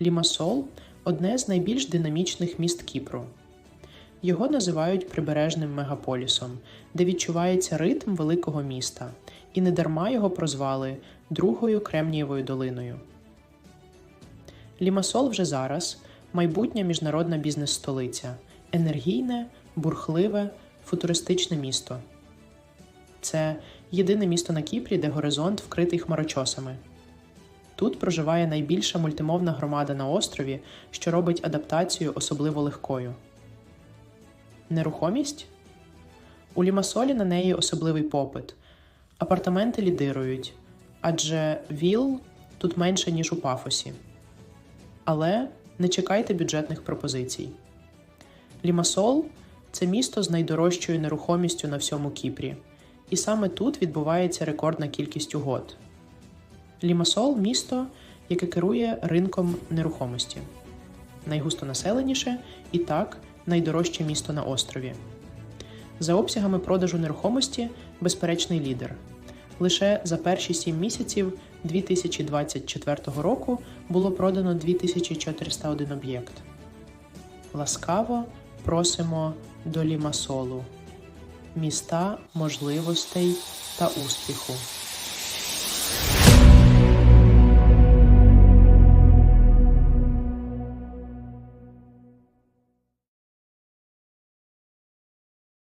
Лімасол одне з найбільш динамічних міст Кіпру. Його називають прибережним мегаполісом, де відчувається ритм великого міста, і недарма його прозвали Другою Кремнієвою долиною. Лімасол вже зараз майбутня міжнародна бізнес-столиця, енергійне, бурхливе, футуристичне місто. Це єдине місто на Кіпрі, де горизонт вкритий хмарочосами. Тут проживає найбільша мультимовна громада на острові, що робить адаптацію особливо легкою. Нерухомість у Лімасолі на неї особливий попит. Апартаменти лідирують, адже віл тут менше, ніж у пафосі. Але не чекайте бюджетних пропозицій. Лімасол це місто з найдорожчою нерухомістю на всьому Кіпрі, і саме тут відбувається рекордна кількість угод. Лімасол місто, яке керує ринком нерухомості, найгустонаселеніше і так найдорожче місто на острові. За обсягами продажу нерухомості безперечний лідер. Лише за перші 7 місяців 2024 року було продано 2401 об'єкт. Ласкаво просимо до Лімасолу, міста можливостей та успіху.